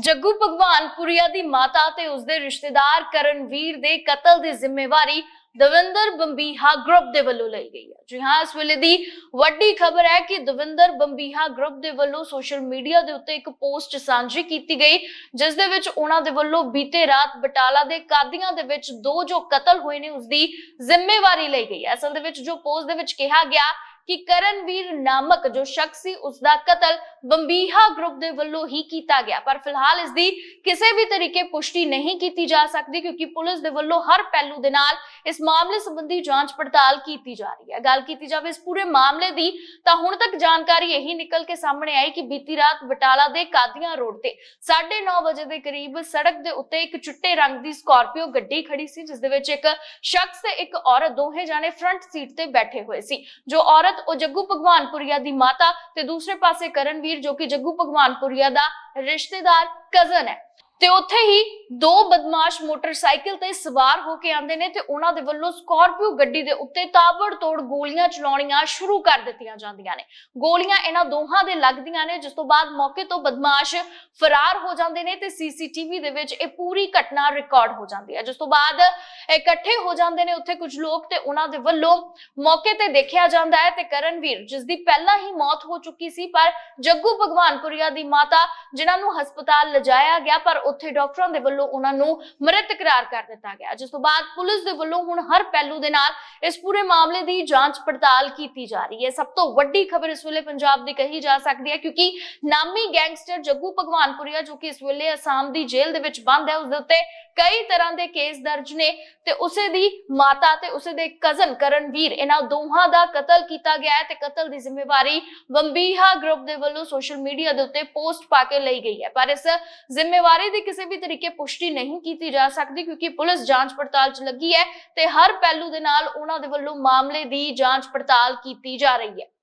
ਜੱਗੂ ਭਗਵਾਨਪੁਰੀਆ ਦੀ ਮਾਤਾ ਤੇ ਉਸਦੇ ਰਿਸ਼ਤੇਦਾਰ ਕਰਨਵੀਰ ਦੇ ਕਤਲ ਦੀ ਜ਼ਿੰਮੇਵਾਰੀ ਦਵਿੰਦਰ ਬੰਬੀਹਾ ਗਰੁੱਪ ਦੇ ਵੱਲੋਂ ਲਈ ਗਈ ਹੈ। ਜੀ ਹਾਂ, ਇਸ ਵੇਲੇ ਦੀ ਵੱਡੀ ਖਬਰ ਹੈ ਕਿ ਦਵਿੰਦਰ ਬੰਬੀਹਾ ਗਰੁੱਪ ਦੇ ਵੱਲੋਂ ਸੋਸ਼ਲ ਮੀਡੀਆ ਦੇ ਉੱਤੇ ਇੱਕ ਪੋਸਟ ਸਾਂਝੀ ਕੀਤੀ ਗਈ, ਜਿਸ ਦੇ ਵਿੱਚ ਉਹਨਾਂ ਦੇ ਵੱਲੋਂ ਬੀਤੇ ਰਾਤ ਬਟਾਲਾ ਦੇ ਕਾਦੀਆਂ ਦੇ ਵਿੱਚ ਦੋ ਜੋ ਕਤਲ ਹੋਏ ਨੇ ਉਸ ਦੀ ਜ਼ਿੰਮੇਵਾਰੀ ਲਈ ਗਈ ਹੈ। ਅਸਲ ਦੇ ਵਿੱਚ ਜੋ ਪੋਸਟ ਦੇ ਵਿੱਚ ਕਿਹਾ ਗਿਆ ਕਿ ਕਰਨਵੀਰ ਨਾਮਕ ਜੋ ਸ਼ਖਸ ਸੀ ਉਸ ਦਾ ਕਤਲ ਬੰਬੀਹਾ ਗਰੁੱਪ ਦੇ ਵੱਲੋਂ ਹੀ ਕੀਤਾ ਗਿਆ। ਪਰ ਫਿਲਹਾਲ ਇਸ ਦੀ ਕਿਸੇ ਵੀ ਤਰੀਕੇ ਪੁਸ਼ਟੀ ਨਹੀਂ ਕੀਤੀ ਜਾ ਸਕਦੀ, ਕਿਉਂਕਿ ਪੁਲਿਸ ਦੇ ਵੱਲੋਂ ਹਰ ਪਹਿਲੂ ਦੇ ਨਾਲ ਇਸ ਮਾਮਲੇ ਸੰਬੰਧੀ ਜਾਂਚ ਪੜਤਾਲ ਕੀਤੀ ਜਾ ਰਹੀ ਹੈ। ਗੱਲ ਕੀਤੀ ਜਾਵੇ ਇਸ ਪੂਰੇ ਮਾਮਲੇ ਦੀ, ਤਾਂ ਹੁਣ ਤੱਕ ਜਾਣਕਾਰੀ ਇਹੀ ਨਿਕਲ ਕੇ ਸਾਹਮਣੇ ਆਈ ਕਿ ਬੀਤੀ ਰਾਤ ਬਟਾਲਾ ਦੇ ਕਾਦੀਆਂ ਰੋਡ ਤੇ 9:30 ਵਜੇ ਦੇ ਕਰੀਬ ਸੜਕ ਦੇ ਉੱਤੇ ਇੱਕ ਚਿੱਟੇ ਰੰਗ ਦੀ ਸਕਾਰਪੀਓ ਗੱਡੀ ਖੜੀ ਸੀ, ਜਿਸ ਦੇ ਵਿੱਚ ਇੱਕ ਸ਼ਖਸ ਤੇ ਇੱਕ ਔਰਤ ਦੋਹੇ ਜਾਣੇ ਫਰੰਟ ਸੀਟ ਤੇ ਬੈਠੇ ਹੋਏ ਸੀ। ਜੋ ਔਰਤ ਉਹ ਜੱਗੂ ਭਗਵਾਨਪੁਰੀਆ ਦੀ ਮਾਤਾ ਤੇ ਦੂਸਰੇ ਪਾਸੇ ਕਰਨਵੀਰ ਜੋ ਕਿ ਜੱਗੂ ਭਗਵਾਨਪੁਰੀਆ ਦਾ ਰਿਸ਼ਤੇਦਾਰ ਕਜ਼ਨ ਹੈ। ਤੇ ਉੱਥੇ ਹੀ ਦੋ ਬਦਮਾਸ਼ ਮੋਟਰਸਾਈਕਲ ਤੇ ਸਵਾਰ ਹੋ ਕੇ ਆਉਂਦੇ ਨੇ ਤੇ ਉਹਨਾਂ ਦੇ ਵੱਲੋਂ ਸਕਾਰਪੀਓ ਗੱਡੀ ਦੇ ਉੱਤੇ ਤਾਬੜਤੋੜ ਗੋਲੀਆਂ ਚਲਾਉਣੀਆਂ ਸ਼ੁਰੂ ਕਰ ਦਿੱਤੀਆਂ ਜਾਂਦੀਆਂ ਨੇ। ਗੋਲੀਆਂ ਇਹਨਾਂ ਦੋਹਾਂ ਦੇ ਲੱਗਦੀਆਂ ਨੇ, ਜਿਸ ਤੋਂ ਬਾਅਦ ਮੌਕੇ ਤੋਂ ਬਦਮਾਸ਼ ਫਰਾਰ ਹੋ ਜਾਂਦੇ ਨੇ ਤੇ ਸੀਸੀਟੀਵੀ ਦੇ ਵਿੱਚ ਇਹ ਪੂਰੀ ਘਟਨਾ ਰਿਕਾਰਡ ਹੋ ਜਾਂਦੀ ਹੈ। ਜਿਸ ਤੋਂ ਬਾਅਦ ਇਕੱਠੇ ਹੋ ਜਾਂਦੇ ਨੇ ਉੱਥੇ ਕੁਝ ਲੋਕ ਤੇ ਉਹਨਾਂ ਦੇ ਵੱਲੋਂ ਮੌਕੇ ਤੇ ਦੇਖਿਆ ਜਾਂਦਾ ਹੈ ਤੇ ਕਰਨਵੀਰ, ਜਿਸ ਦੀ ਪਹਿਲਾਂ ਹੀ ਮੌਤ ਹੋ ਚੁੱਕੀ ਸੀ, ਪਰ ਜੱਗੂ ਭਗਵਾਨਪੁਰੀਆ ਦੀ ਮਾਤਾ, ਜਿਨ੍ਹਾਂ ਨੂੰ ਹਸਪਤਾਲ ਲਿਜਾਇਆ ਗਿਆ, ਪਰ ਉੱਥੇ ਡਾਕਟਰਾਂ ਦੇ ਵੱਲੋਂ ਉਹਨਾਂ ਨੂੰ ਮ੍ਰਿਤ ਕਰਾਰ ਕਰ ਦਿੱਤਾ ਗਿਆ। ਜਿਸ ਤੋਂ ਬਾਅਦ ਪੁਲਿਸ ਦੇ ਵੱਲੋਂ ਹੁਣ ਹਰ ਪਹਿਲੂ ਦੇ ਨਾਲ ਇਸ ਪੂਰੇ ਮਾਮਲੇ ਦੀ ਜਾਂਚ ਪੜਤਾਲ ਕੀਤੀ ਜਾ ਰਹੀ ਹੈ। ਸਭ ਤੋਂ ਵੱਡੀ ਖਬਰ ਇਸ ਵੇਲੇ ਪੰਜਾਬ ਦੀ ਕਹੀ ਜਾ ਸਕਦੀ ਹੈ ਕਿਉਂਕਿ ਨਾਮੀ ਗੈਂਗਸਟਰ ਜੱਗੂ ਭਗਵਾਨਪੁਰੀਆ, ਜੋ ਕਿ ਇਸ ਵੇਲੇ ਅਸਾਮ ਦੀ ਜੇਲ੍ਹ ਦੇ ਵਿੱਚ ਬੰਦ ਹੈ ਉਸ ਦੇ ਉੱਤੇ ਕਈ ਤਰ੍ਹਾਂ ਦੇ ਕੇਸ ਦਰਜ ਨੇ ਤੇ ਉਸੇ ਦੀ ਮਾਤਾ ਤੇ ਉਸੇ ਦੇ ਕਜ਼ਨ ਕਰਨਵੀਰ, ਇਹਨਾਂ ਦੋਹਾਂ ਦਾ ਕਤਲ ਕੀਤਾ ਗਿਆ ਹੈ ਤੇ ਕਤਲ ਦੀ ਜ਼ਿੰਮੇਵਾਰੀ ਬੰਬੀਹਾ ਗਰੁੱਪ ਦੇ ਵੱਲੋਂ ਸੋਸ਼ਲ ਮੀਡੀਆ ਦੇ ਉੱਤੇ ਪੋਸਟ ਪਾ ਕੇ ਲਈ ਗਈ ਹੈ। ਪਰ ਇਸ ਜ਼ਿੰਮੇਵਾਰੀ ਦੀ ਕਿਸੇ ਵੀ ਤਰੀਕੇ ਪੁਸ਼ਟੀ ਨਹੀਂ ਕੀਤੀ ਜਾ ਸਕਦੀ ਕਿਉਂਕਿ ਪੁਲਿਸ ਜਾਂਚ ਪੜਤਾਲ 'ਚ ਲੱਗੀ ਹੈ ਤੇ ਹਰ ਪਹਿਲੂ ਦੇ ਨਾਲ ਉਹਨਾਂ ਦੇ ਵੱਲੋਂ ਮਾਮਲੇ ਦੀ ਜਾਂਚ ਪੜਤਾਲ ਕੀਤੀ ਜਾ ਰਹੀ ਹੈ।